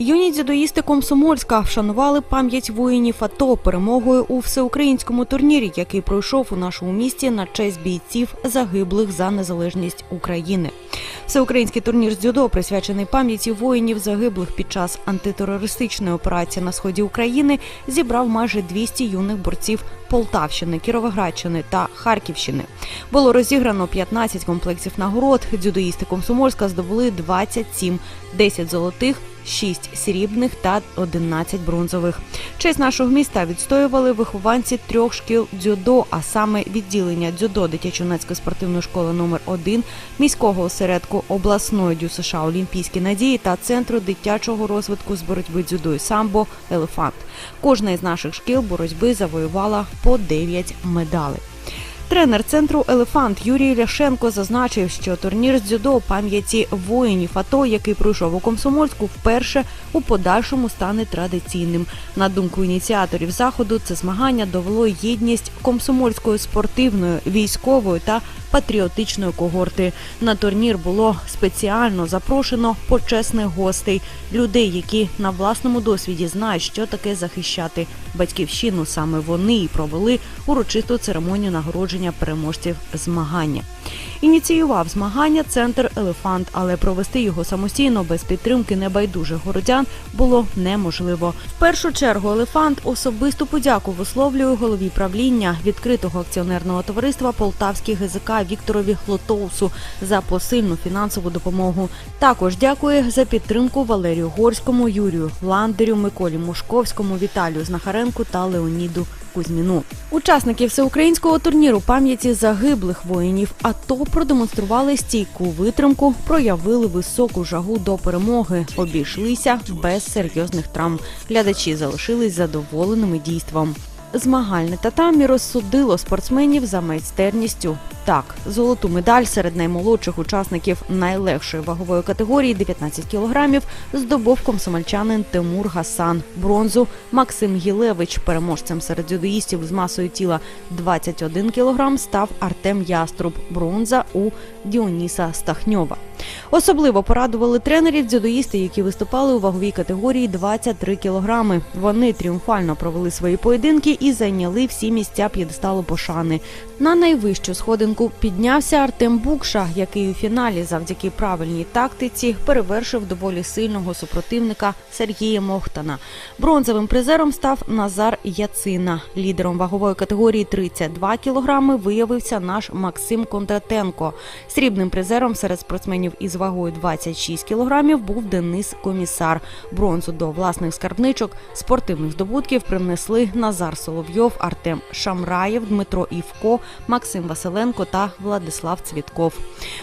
Юні дзюдоїсти Комсомольська вшанували пам'ять воїнів АТО перемогою у всеукраїнському турнірі, який пройшов у нашому місті на честь бійців загиблих за незалежність України. Всеукраїнський турнір з дзюдо присвячений пам'яті воїнів загиблих під час антитерористичної операції на сході України, зібрав майже 200 юних борців Полтавщини, Кіровоградщини та Харківщини. Було розіграно 15 комплексів нагород. Дзюдоїсти Комсомольська здобули 27, 10 золотих. 6 срібних та 11 бронзових. Честь нашого міста відстоювали вихованці трьох шкіл дзюдо, а саме відділення дзюдо дитячо-юнацької спортивної школи номер 1 міського осередку обласної дю США Олімпійські надії та центру дитячого розвитку з боротьби дзюдо і самбо Елефант. Кожна із наших шкіл боротьби завоювала по 9 медалей. Тренер центру Елефант Юрій Ляшенко зазначив, що турнір з дзюдо пам'яті воїнів АТО, який пройшов у Комсомольську, вперше у подальшому стане традиційним. На думку ініціаторів заходу, це змагання довело єдність комсомольської спортивної, військової та патріотичної когорти. На турнір було спеціально запрошено почесних гостей, людей, які на власному досвіді знають, що таке захищати батьківщину. Саме вони і провели урочисту церемонію нагородження переможців змагання. Ініціював змагання центр Елефант, але провести його самостійно без підтримки небайдужих городян було неможливо. В першу чергу Елефант особисту подяку висловлює голові правління відкритого акціонерного товариства Полтавський ГЗК Вікторові Хлотоусу за посильну фінансову допомогу. Також дякує за підтримку Валерію Горському, Юрію Ландерю, Миколі Мушковському, Віталію Знахаренку та Леоніду Кузьміну. Учасники всеукраїнського турніру пам'яті загиблих воїнів АТО продемонстрували стійку витримку, проявили високу жагу до перемоги, обійшлися без серйозних травм. Глядачі залишились задоволеними дійством. Змагальне татамі розсудило спортсменів за майстерністю. Так, золоту медаль серед наймолодших учасників найлегшої вагової категорії 19 кілограмів здобув комсомольчанин Тимур Гасан. Бронзу Максим Гілевич. Переможцем серед дзюдоїстів з масою тіла 21 кілограм став Артем Яструб. Бронза у Діоніса Стахньова. Особливо порадували тренерів дзюдоїсти, які виступали у ваговій категорії 23 кілограми. Вони тріумфально провели свої поєдинки і зайняли всі місця п'єдесталу пошани. На найвищу сходинку піднявся Артем Букша, який у фіналі, завдяки правильній тактиці, перевершив доволі сильного супротивника Сергія Мохтана. Бронзовим призером став Назар Яцина. Лідером вагової категорії 32 кілограми виявився наш Максим Кондратенко. Срібним призером серед спортсменів із вагою 26 кілограмів був Денис Комісар. Бронзу до власних скарбничок спортивних здобутків принесли Назар Соловйов, Артем Шамраєв, Дмитро Івко, Максим Василенко та Владислав Цвітков.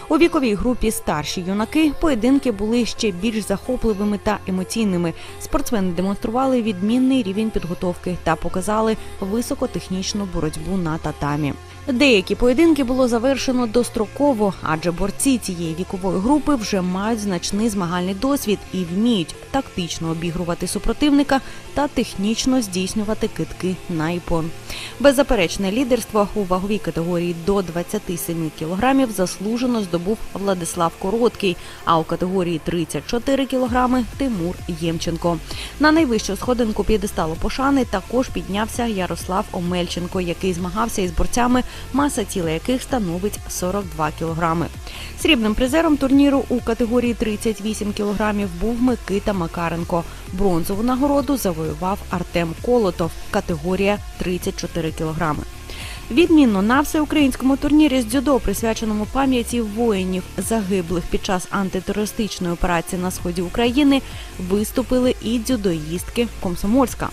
У віковій групі старші юнаки поєдинки були ще більш захопливими та емоційними. Спортсмени демонстрували відмінний рівень підготовки та показали високотехнічну боротьбу на татамі. Деякі поєдинки було завершено достроково, адже борці цієї вікової групи вже мають значний змагальний досвід і вміють тактично обігрувати супротивника та технічно здійснювати китки на іпон. Беззаперечне лідерство у ваговій категорії до 27 кілограмів заслужено здобув Владислав Короткий, а у категорії 34 кілограми Тимур Ємченко. На найвищу сходинку п'єдесталу пошани також піднявся Ярослав Омельченко, який змагався із борцями, маса тіла яких становить 42 кілограми. Срібним призером турніру у категорії 38 кілограмів був Микита Макаренко. Бронзову нагороду завоював Артем Колотов, категорія 34 кілограми. Відмінно на всеукраїнському турнірі з дзюдо, присвяченому пам'яті воїнів загиблих під час антитерористичної операції на сході України, виступили і дзюдоїстки Комсомольська.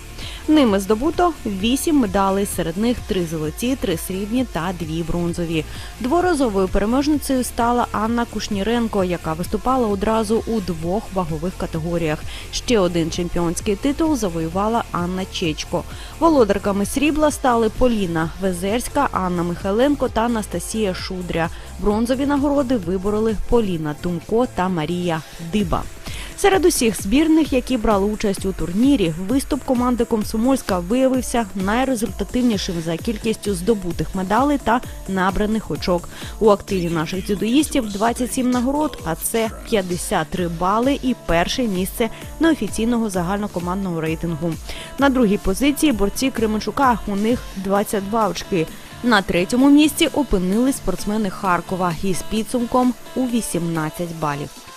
Ними здобуто вісім медалей, серед них три золоті, три срібні та дві бронзові. Дворазовою переможницею стала Анна Кушніренко, яка виступала одразу у двох вагових категоріях. Ще один чемпіонський титул завоювала Анна Чечко. Володарками срібла стали Поліна Везерська, Анна Михайленко та Анастасія Шудря. Бронзові нагороди вибороли Поліна Тумко та Марія Диба. Серед усіх збірних, які брали участь у турнірі, виступ команди Комсомольська виявився найрезультативнішим за кількістю здобутих медалей та набраних очок. У активі наших дзюдоїстів 27 нагород, а це 53 бали і перше місце неофіційного загальнокомандного рейтингу. На другій позиції борці Кременчука. У них 22 очки. На третьому місці опинились спортсмени Харкова із підсумком у 18 балів.